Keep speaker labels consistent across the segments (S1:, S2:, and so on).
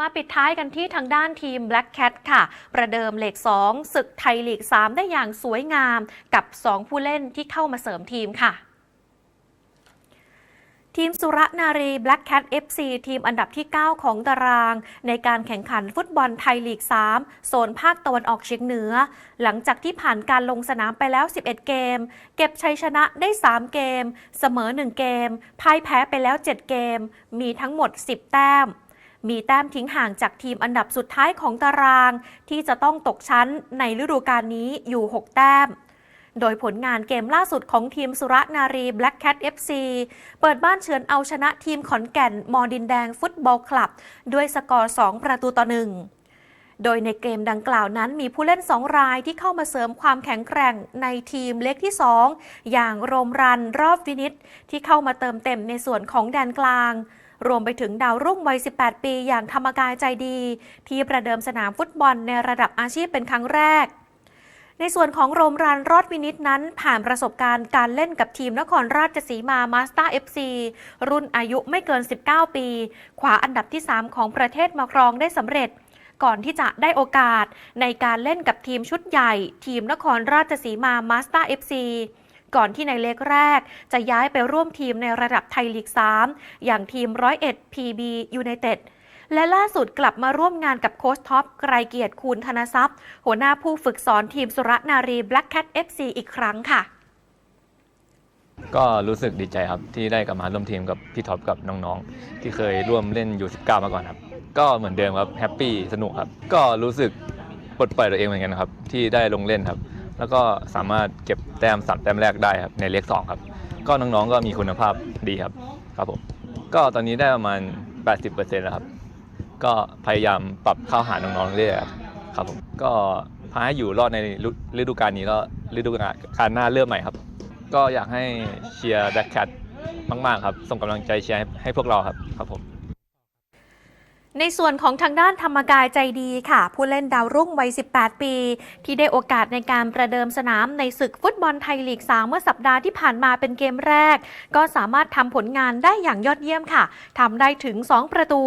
S1: มาปิดท้ายกันที่ทางด้านทีม Black Cat ค่ะ ประเดิมเลข2ศึกไทยลีก 3 ได้อย่างสวยงามกับ 2 ผู้เล่นที่เข้ามาเสริมทีมค่ะทีมสุรนารี Black Cat FC ทีมอันดับที่ 9 ของตาราง ในการแข่งขันฟุตบอลไทยลีก 3 โซนภาคตะวันออกเฉียงเหนือ หลังจากที่ผ่านการลงสนามไปแล้ว 11 เกม เก็บชัยชนะได้ 3 เกม เสมอ 1 เกมพ่ายแพ้ไปแล้ว 7 เกม มีทั้งหมด 10 แต้ม มีแต้มทิ้งห่างจากทีมอันดับสุดท้ายของตาราง ที่จะต้องตกชั้นในฤดูกาลนี้อยู่ 6 แต้ม โดยผลงานเกมล่าสุดของทีมสุรนารี Black Cat FC เปิดบ้านเฉือนเอาชนะทีมขอนแก่นมอดินแดงฟุตบอลคลับ ด้วยสกอร์ 2 ประตูต่อหนึ่ง โดยในเกมดังกล่าวนั้นมีผู้เล่น 2 รายที่เข้ามาเสริมความแข็งแกร่งในทีมเล็กที่ 2 อย่างโรมรันรอบวินิตที่เข้ามาเติมเต็มในส่วนของแดนกลางรวมไปถึงดาวรุ่งวัย 18 ปีอย่างธรรมกายใจดี ที่ประเดิมสนามฟุตบอลในระดับอาชีพเป็นครั้งแรก ในส่วนของโรมรันรอดวินิตนั้น ผ่านประสบการณ์การเล่นกับทีมนครราชสีมามาสเตอร์เอฟซีรุ่นอายุไม่เกิน 19 ปีขวาอันดับที่ 3 ของประเทศมาครองได้สำเร็จ ก่อนที่จะได้โอกาสในการเล่นกับทีมชุดใหญ่ ทีมนครราชสีมามาสเตอร์เอฟซีก่อนที่ในเล็กแรก จะย้ายไปร่วมทีมในระดับไทยลีก 3 อย่างทีมร้อยเอ็ดพีบียูไนเต็ดและล่าสุดกลับมาร่วมงานกับโค้ชท็อปไกรเกียรติคูณธนทรัพย์ หัวหน้าผู้ฝึกสอนทีมสุรนารี Black Cat FC อีกครั้งค่ะ
S2: ก็รู้สึกดีใจครับที่ได้กลับมาร่วมทีมกับพี่ท็อปกับน้องๆ ที่เคยร่วมเล่นอยู่19มาก่อนครับ ก็เหมือนเดิมครับแฮปปี้สนุกครับ ก็รู้สึกปลดปล่อยตัวเองเหมือนกันครับ ที่ได้ลงเล่นครับ แล้วก็สามารถเก็บแต้มสามแต้มแรกได้ครับในเลข2ครับ ก็น้องๆก็มีคุณภาพดีครับครับผมก็ตอนนี้ได้ประมาณ 80%แล้วครับ ก็พยายามปรับเข้าหาน้องๆเรื่อยครับครับผมก็พาให้อยู่รอดในฤดูกาลนี้ก็ฤดูกาลหน้าเริ่มใหม่ครับ ก็อยากให้เชียร์แบ็คแคทมากๆครับ ส่งกำลังใจเชียร์ให้พวกเราครับครับผม
S1: ในส่วนของทางด้านธรรมกายใจดีค่ะ ผู้เล่นดาวรุ่งวัย 18 ปี ที่ได้โอกาสในการประเดิมสนามในศึกฟุตบอลไทยลีก 3 เมื่อสัปดาห์ที่ผ่านมาเป็นเกมแรก ก็สามารถทำผลงานได้อย่างยอดเยี่ยมค่ะทำได้ถึง 2 ประตู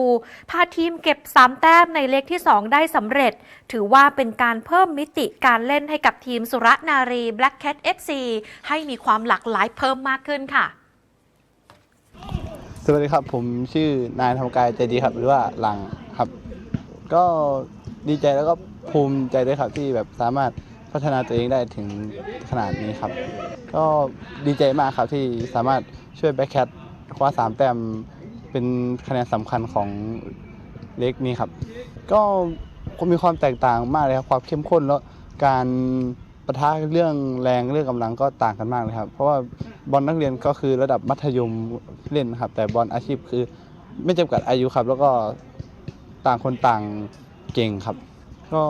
S1: พาทีมเก็บ 3 แต้มในเล็กที่ 2 ได้สำเร็จ ถือว่าเป็นการเพิ่มมิติการเล่นให้กับทีมสุรนารี Black Cat FC ให้มีความหลากหลายเพิ่มมากขึ้นค่ะ
S3: สวัสดีครับ ผมชื่อนายธรรมกายใจดีครับ หรือว่าหลังครับ ก็ดีใจแล้วก็ภูมิใจด้วยครับที่แบบสามารถพัฒนาตัวเองได้ถึงขนาดนี้ครับ ก็ดีใจมากครับที่สามารถช่วยแบ็คแคทคว้าสามแต้มเป็นคะแนนสำคัญของเล็กนี้ครับ ก็มีความแตกต่างมากเลยครับความเข้มข้นแล้วการประทะเรื่องแรงเรื่องกำลังก็ต่างกันมากเลยครับ เพราะว่า บอลนักเรียนก็คือระดับมัธยมเล่นนครับ แต่บอลอาชีพคือไม่จำกัดอายุครับ แล้วก็ต่างคนต่างเก่งครับ ก็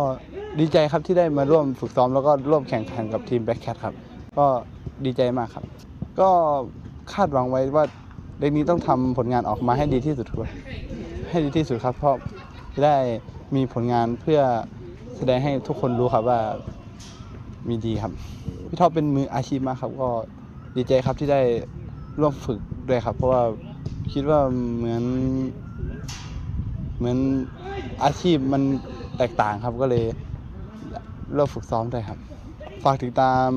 S3: ดีใจครับที่ได้มาร่วมฝึกซ้อม แล้วก็ร่วมแข่งขันกับทีมแบ็คแคทครับ ก็ดีใจมากครับ ก็คาดหวังไว้ว่าเด็กนี้ต้องทำผลงานออกมาให้ดีที่สุดครับให้ดีที่สุดครับ เพราะได้มีผลงานเพื่อแสดงให้ทุกคนรู้ครับว่ามีดีครับ พี่ท็อปเป็นมืออาชีพมากครับก็ ดีใจครับที่ได้ร่วมฝึกด้วยครับ เพราะว่าคิดว่าเหมือน เหมือนอาชีพมันแตกต่างครับก็เลยร่วมฝึกซ้อมด้วยครับ ฝากติดตาม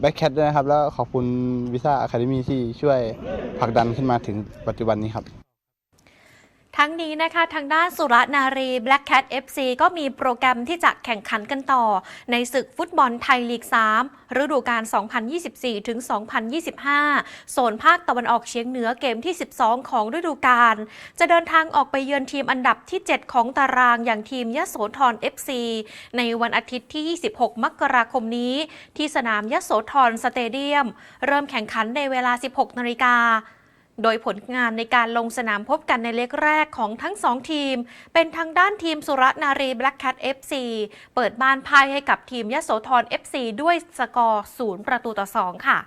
S3: แบ็คแคทด้วยนะครับ แล้วขอบคุณวิซ่าอะคาเดมีที่ช่วยผลักดันขึ้นมาถึงปัจจุบันนี้ครับ
S1: ทั้งนี้นะคะทางด้านสุรนารี Black Cat FC ก็มีโปรแกรมที่จะแข่งขันกันต่อ ในศึกฟุตบอลไทยลีก 3 ฤดูกาล 2024 ถึง 2025 โซนภาคตะวันออกเฉียงเหนือเกมที่ 12 ของฤดูกาล จะเดินทางออกไปเยือนทีมอันดับที่ 7 ของตารางอย่างทีมยโสธร FC ในวันอาทิตย์ที่ 26 มกราคมนี้ ที่สนามยโสธรสเตเดียม เริ่มแข่งขันในเวลา 16 นาฬิกา โดยผลงานในการลงสนามพบกันในเล็กแรกของทั้งสองทีม เป็นทางด้านทีมสุรนารี Black Cat FC เปิดบ้านพ่ายให้กับทีมยโสธร FC ด้วยสกอร์ 0 ประตูต่อ 2 ค่ะ